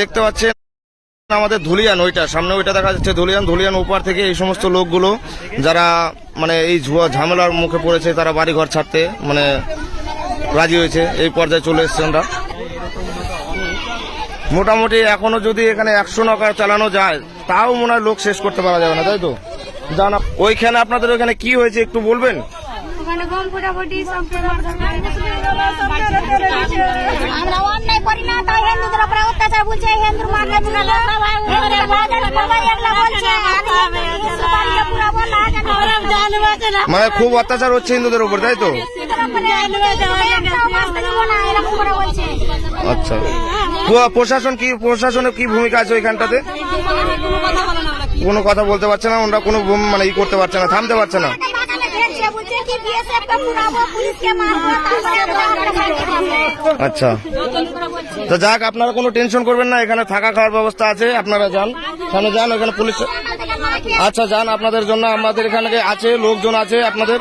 দেখতে পাচ্ছেন আমাদের ধুলিয়ান ওইটা, সামনে ওইটা দেখা যাচ্ছে ধুলিয়ান। ধুলিয়ান ওপার থেকে এই সমস্ত লোকগুলো যারা মানে এই ঝুয়া ঝামেলার মুখে পড়েছে, তারা বাড়ি ঘর ছাড়তে মানে রাজি হয়েছে। এই পর্যায়ে চলে এসছে আমরা। মোটামুটি এখনও যদি এখানে একশো নৌকা চালানো যায়, তাও মনে হয় লোক শেষ করতে পারা যাবে না, তাই তো? জানা ওইখানে আপনাদের ওইখানে কি হয়েছে একটু বলবেন ওখানে গম ফুটাফুটি সব আমরা অন্যায় করি না তাই হিন্দুদের উপরে অত্যাচার বলছে চুরালো মানে খুব অত্যাচার হচ্ছে হিন্দুদের উপর তাই তো? আচ্ছা। প্র- প্রশাসন কি প্রশাসনের কি ভূমিকা আছে ওইখানটাতে? কোনো কথা বলতে পারছে না ওনারা কোনো মানে ই করতে পারছে না থামতে পারছে না। আচ্ছা। তো যাক, আপনারা কোনো টেনশন করবেন না, এখানে থাকা খাওয়ার ব্যবস্থা আছে, আপনারা যান। সামনে যান? এখানে পুলিশ আচ্ছা যান, আপনাদের জন্য আমাদের এখানে আছে, লোকজন আছে আপনাদের।